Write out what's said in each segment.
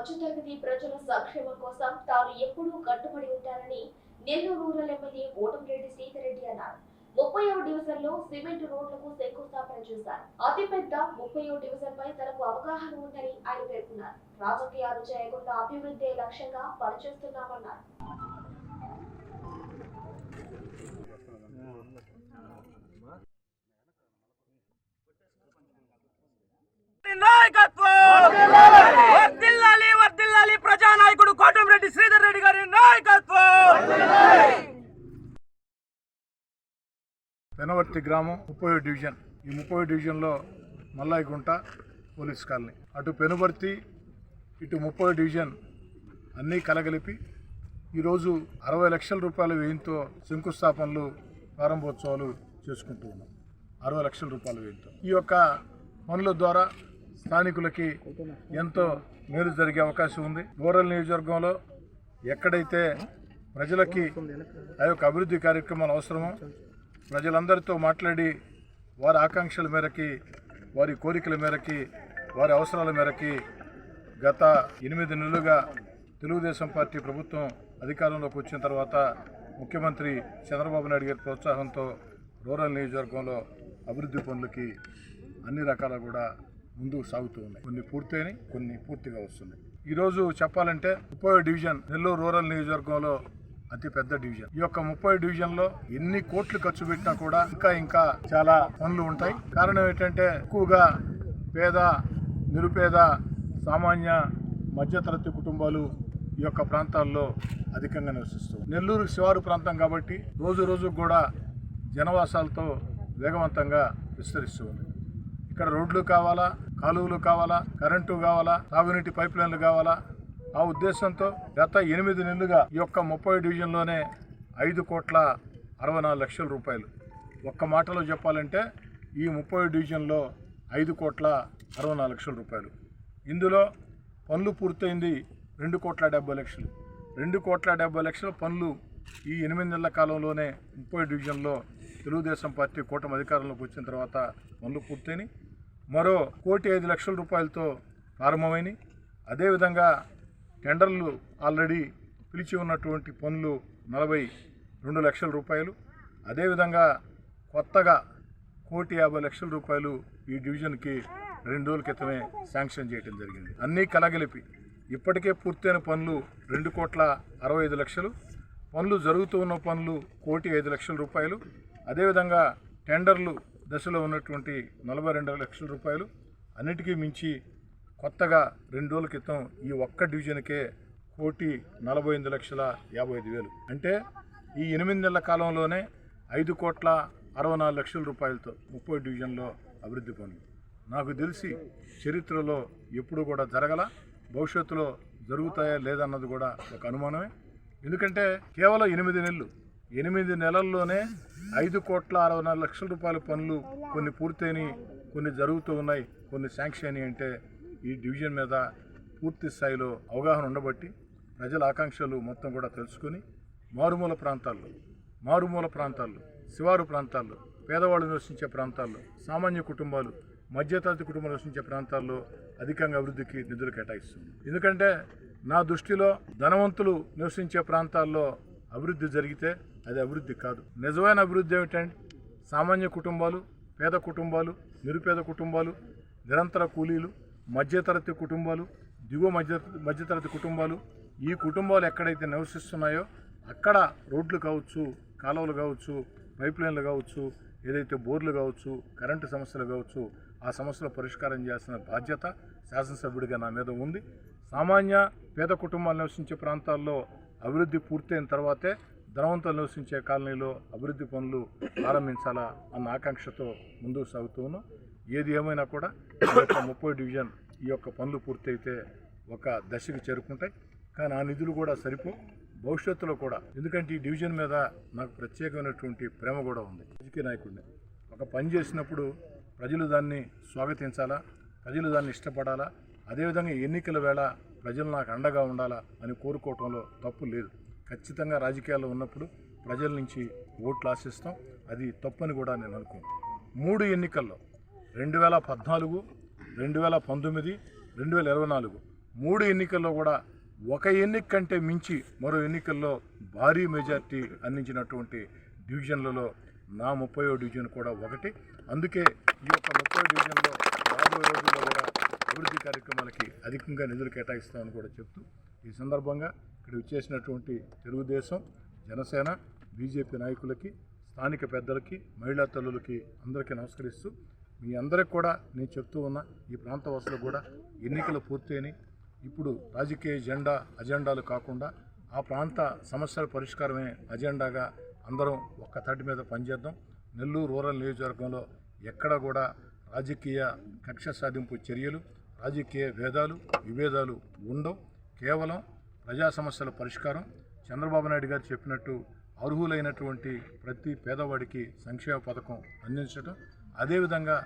మధ్యతరగతి ప్రజల సంక్షేమం కోసం తాను ఎప్పుడూ కట్టుబడి ఉంటానని నెల్లూరు రూరల్ ఎమ్మెల్యే కోటమిరెడ్డి సీతారెడ్డి అన్నారు. ముప్పై డివిజన్లో సిమెంట్ రోడ్లకు శంకుస్థాపన చేశారు. అతిపెద్ద ముప్పై డివిజన్ పై తనకు అవగాహన ఉందని ఆయన పేర్కొన్నారు. రాజకీయాలు చేయకుండా అభివృద్ధి లక్ష్యంగా పనిచేస్తున్నామన్నారు. నాయకత్వం! ప్రజానాయకుడు శ్రీధర్ రెడ్డి గారి నాయకత్వం! పెనవర్తి గ్రామం ముప్పై డివిజన్. ఈ ముప్పై డివిజన్లో మల్లాయిగుంట పోలీస్ కాలనీ. అటు పెనుబర్తి ఇటు ముప్పై డివిజన్ అన్నీ కలగలిపి ఈరోజు అరవై లక్షల రూపాయల వ్యయంతో శంకుస్థాపనలు ప్రారంభోత్సవాలు చేసుకుంటూ ఉన్నాం. అరవై లక్షల రూపాయల వ్యయంతో. ఈ యొక్క పనుల ద్వారా స్థానికులకి ఎంతో మేలు జరిగే అవకాశం ఉంది. రూరల్ నియోజకవర్గంలో ఎక్కడైతే ప్రజలకి ఆ యొక్క అభివృద్ధి కార్యక్రమాలు అవసరమో ప్రజలందరితో మాట్లాడి వారి ఆకాంక్షల మేరకి వారి కోరికల మేరకి వారి అవసరాల మేరకి గత ఎనిమిది నెలలుగా తెలుగుదేశం పార్టీ ప్రభుత్వం అధికారంలోకి వచ్చిన తర్వాత ముఖ్యమంత్రి చంద్రబాబు నాయుడు గారి ప్రోత్సాహంతో రూరల్ నియోజకవర్గంలో అభివృద్ధి పనులకి అన్ని రకాల కూడా ముందుకు సాగుతూ ఉన్నాయి. కొన్ని పూర్తయినాయి కొన్ని పూర్తిగా వస్తున్నాయి. ఈరోజు చెప్పాలంటే ముప్పై డివిజన్ నెల్లూరు రూరల్ నియోజకవర్గంలో అతి పెద్ద డివిజన్. ఈ యొక్క ముప్పై డివిజన్లో ఎన్ని కోట్లు ఖర్చు పెట్టినా కూడా ఇంకా ఇంకా చాలా పనులు ఉంటాయి. కారణం ఏంటంటే ఎక్కువగా పేద నిరుపేద సామాన్య మధ్యతరగతి కుటుంబాలు ఈ యొక్క ప్రాంతాల్లో అధికంగా నివసిస్తుంది నెల్లూరు శివారు ప్రాంతం కాబట్టి రోజు రోజు కూడా జనవాసాలతో వేగవంతంగా విస్తరిస్తూ ఉంది. ఇక్కడ రోడ్లు కావాలా కాలువలు కావాలా కరెంటు కావాలా తాగునీటి పైప్ లైన్లు కావాలా? ఆ ఉద్దేశంతో గత ఎనిమిది నెలలుగా ఈ యొక్క ముప్పై డివిజన్లోనే ఐదు కోట్ల అరవై నాలుగు లక్షల రూపాయలు. ఒక్క మాటలో చెప్పాలంటే ఈ ముప్పై డివిజన్లో ఐదు కోట్ల అరవై నాలుగు లక్షల రూపాయలు. ఇందులో పనులు పూర్తయింది రెండు కోట్ల డెబ్బై లక్షలు. రెండు కోట్ల డెబ్బై లక్షల పనులు ఈ ఎనిమిది నెలల కాలంలోనే ముప్పై డివిజన్లో తెలుగుదేశం పార్టీ కూటమి అధికారంలోకి వచ్చిన తర్వాత పనులు పూర్తయినాయి. మరో కోటి ఐదు లక్షల రూపాయలతో ప్రారంభమైనవి అదేవిధంగా టెండర్లు ఆల్రెడీ పిలిచి ఉన్నటువంటి పనులు నలభై రెండు లక్షల రూపాయలు. అదేవిధంగా కొత్తగా కోటి యాభై లక్షల రూపాయలు ఈ డివిజన్కి రెండు రోజుల క్రితమే శాంక్షన్ చేయడం జరిగింది. అన్నీ కలగలిపి ఇప్పటికే పూర్తయిన పనులు రెండు కోట్ల అరవై ఐదు లక్షలు. పనులు జరుగుతూ ఉన్న పనులు కోటి ఐదు లక్షల రూపాయలు. అదేవిధంగా టెండర్లు దశలో ఉన్నటువంటి నలభై రెండు లక్షల రూపాయలు అన్నిటికీ మించి కొత్తగా రెండు రోజుల క్రితం ఈ ఒక్క డివిజన్కే కోటి నలభై ఎనిమిది లక్షల యాభై ఐదు వేలు. అంటే ఈ ఎనిమిది నెలల కాలంలోనే ఐదు కోట్ల అరవై నాలుగు లక్షల రూపాయలతో ముప్పై డివిజన్లో అభివృద్ధి పనులు నాకు తెలిసి చరిత్రలో ఎప్పుడు కూడా జరగల భవిష్యత్తులో జరుగుతాయా లేదన్నది కూడా ఒక అనుమానమే. ఎందుకంటే కేవలం ఎనిమిది నెలలు ఎనిమిది నెలల్లోనే ఐదు కోట్ల అరవై నాలుగు లక్షల రూపాయల పనులు కొన్ని పూర్తయినాయి కొన్ని జరుగుతూ ఉన్నాయి. కొన్ని శాంక్షన్ అయినాయి అంటే ఈ డివిజన్ మీద పూర్తి స్థాయిలో అవగాహన ఉండబట్టి ప్రజల ఆకాంక్షలు మొత్తం కూడా తెలుసుకొని మారుమూల ప్రాంతాల్లో మారుమూల ప్రాంతాల్లో శివారు ప్రాంతాల్లో పేదవాళ్ళు నివసించే ప్రాంతాల్లో సామాన్య కుటుంబాలు మధ్యతరగతి కుటుంబాలు నివసించే ప్రాంతాల్లో అధికంగా అభివృద్ధికి నిధులు కేటాయిస్తుంది ఎందుకంటే నా దృష్టిలో ధనవంతులు నివసించే ప్రాంతాల్లో అభివృద్ధి జరిగితే అది అభివృద్ధి కాదు. నిజమైన అభివృద్ధి ఏమిటంటే సామాన్య కుటుంబాలు పేద కుటుంబాలు నిరుపేద కుటుంబాలు నిరంతర కూలీలు మధ్యతరగతి కుటుంబాలు దిగువ మధ్య మధ్యతరగతి కుటుంబాలు ఈ కుటుంబాలు ఎక్కడైతే నివసిస్తున్నాయో అక్కడ రోడ్లు కావచ్చు కాలువలు కావచ్చు పైప్ లైన్లు కావచ్చు ఏదైతే బోర్లు కావచ్చు కరెంటు సమస్యలు కావచ్చు ఆ సమస్యల పరిష్కారం చేయాల్సిన బాధ్యత శాసనసభ్యుడిగా నా మీద ఉంది. సామాన్య పేద కుటుంబాలు నివసించే ప్రాంతాల్లో అభివృద్ధి పూర్తయిన తర్వాతే ధనవంతులు నివసించే కాలనీలో అభివృద్ధి పనులు ప్రారంభించాలా అన్న ఆకాంక్షతో ముందుకు సాగుతూ ఏది ఏమైనా కూడా ఈ యొక్క ముప్పై డివిజన్ ఈ యొక్క పనులు పూర్తయితే ఒక దశకు చేరుకుంటాయి. కానీ ఆ నిధులు కూడా సరిపో భవిష్యత్తులో కూడా. ఎందుకంటే ఈ డివిజన్ మీద నాకు ప్రత్యేకమైనటువంటి ప్రేమ కూడా ఉంది. రాజకీయ నాయకుడిని. ఒక పని చేసినప్పుడు ప్రజలు దాన్ని స్వాగతించాలా? ప్రజలు దాన్ని ఇష్టపడాలా? అదేవిధంగా ఎన్నికల వేళ ప్రజలు నాకు అండగా ఉండాలా అని కోరుకోవటంలో తప్పు లేదు. ఖచ్చితంగా రాజకీయాల్లో ఉన్నప్పుడు ప్రజల నుంచి ఓట్లు ఆశిస్తాం. అది తప్పని కూడా నేను అనుకోను. మూడు ఎన్నికల్లో రెండు వేల పద్నాలుగు రెండు వేల పంతొమ్మిది రెండు వేల ఇరవై నాలుగు మూడు ఎన్నికల్లో కూడా ఒక ఎన్నిక కంటే మించి మరో ఎన్నికల్లో భారీ మెజార్టీ అందించినటువంటి డివిజన్లలో నా ముప్పయో డివిజన్ కూడా ఒకటి. అందుకే ఈ యొక్క ముప్పై డివిజన్లో రాబోయే రోజుల్లో కూడా అభివృద్ధి కార్యక్రమాలకి అధికంగా నిధులు కేటాయిస్తామని కూడా చెప్తూ ఈ సందర్భంగా ఇక్కడ వచ్చేసినటువంటి తెలుగుదేశం జనసేన బీజేపీ నాయకులకి స్థానిక పెద్దలకి మహిళా తల్లులకి అందరికీ నమస్కరిస్తూ మీ అందరికి కూడా నేను చెప్తూ ఉన్నా ఈ ప్రాంతవాసులకు కూడా ఎన్నికలు పూర్తయినాయి. ఇప్పుడు రాజకీయ జెండా అజెండాలు కాకుండా ఆ ప్రాంత సమస్యల పరిష్కారమే అజెండాగా అందరం ఒక్క తాటి మీద పనిచేద్దాం. నెల్లూరు రూరల్ నియోజకవర్గంలో ఎక్కడ కూడా రాజకీయ కక్ష సాధింపు చర్యలు రాజకీయ భేదాలు విభేదాలు ఉండవు. కేవలం ప్రజా సమస్యల పరిష్కారం. చంద్రబాబు నాయుడు గారు చెప్పినట్టు అర్హులైనటువంటి ప్రతి పేదవాడికి సంక్షేమ పథకం అందించడం అదేవిధంగా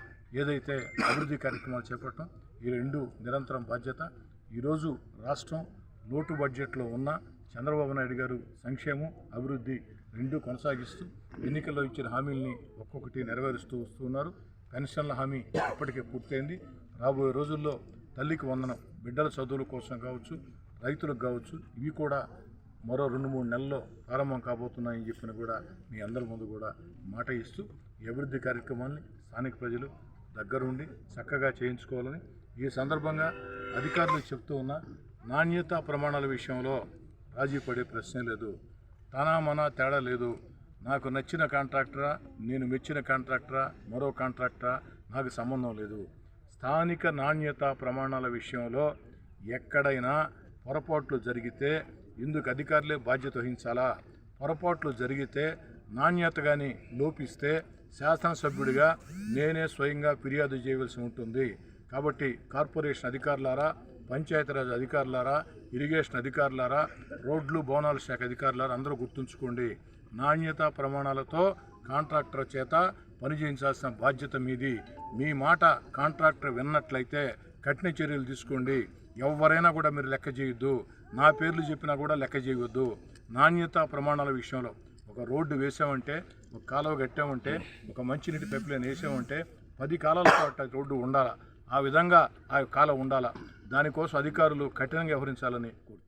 ఏదైతే అభివృద్ధి కార్యక్రమాలు చేపట్టడం ఈ రెండు నిరంతరం బాధ్యత. ఈరోజు రాష్ట్రం లోటు బడ్జెట్లో ఉన్న చంద్రబాబు నాయుడు గారు సంక్షేమం అభివృద్ధి రెండు కొనసాగిస్తూ ఎన్నికల్లో ఇచ్చిన హామీల్ని ఒక్కొక్కటి నెరవేరుస్తూ వస్తున్నారు. పెన్షన్ల హామీ ఇప్పటికే పూర్తయింది. రాబోయే రోజుల్లో తల్లికి వందనం బిడ్డల చదువుల కోసం కావచ్చు రైతులకు కావచ్చు ఇవి కూడా మరో రెండు మూడు నెలల్లో ప్రారంభం కాబోతున్నాయని చెప్పిన కూడా మీ అందరి ముందు కూడా మాట ఇస్తూ ఈ అభివృద్ధి కార్యక్రమాన్ని స్థానిక ప్రజలు దగ్గరుండి చక్కగా చేయించుకోవాలని ఈ సందర్భంగా అధికారులు చెప్తూ ఉన్న నాణ్యత ప్రమాణాల విషయంలో రాజీ పడే ప్రశ్నే లేదు. తనా మనా తేడా లేదు. నాకు నచ్చిన కాంట్రాక్టరా నేను మెచ్చిన కాంట్రాక్టరా మరో కాంట్రాక్టరా నాకు సంబంధం లేదు. స్థానిక నాణ్యత ప్రమాణాల విషయంలో ఎక్కడైనా పొరపాట్లు జరిగితే ఇందుకు అధికారులే బాధ్యత వహించాలా? పొరపాట్లు జరిగితే నాణ్యత కానీ లోపిస్తే శాసనసభ్యుడిగా నేనే స్వయంగా ఫిర్యాదు చేయవలసి ఉంటుంది. కాబట్టి కార్పొరేషన్ అధికారులారా పంచాయతీరాజ్ అధికారులారా ఇరిగేషన్ అధికారులారా రోడ్లు భవనాల శాఖ అధికారులారా అందరూ గుర్తుంచుకోండి. నాణ్యత ప్రమాణాలతో కాంట్రాక్టర్ చేత పని చేయించాల్సిన బాధ్యత మీది. మీ మాట కాంట్రాక్టర్ విన్నట్లయితే కఠిన చర్యలు తీసుకోండి. ఎవరైనా కూడా మీరు లెక్క చేయొద్దు. నా పేర్లు చెప్పినా కూడా లెక్క చేయవద్దు నాణ్యత ప్రమాణాల విషయంలో ఒక రోడ్డు వేసామంటే ఒక కాలువ కట్టామంటే ఒక మంచినీటి పైప్ వేసామంటే పది కాలాల పాటు రోడ్డు ఉండాలా? ఆ విధంగా ఆ కాలం ఉండాలా? దానికోసం అధికారులు కఠినంగా వ్యవహరించాలని కోరుతున్నాను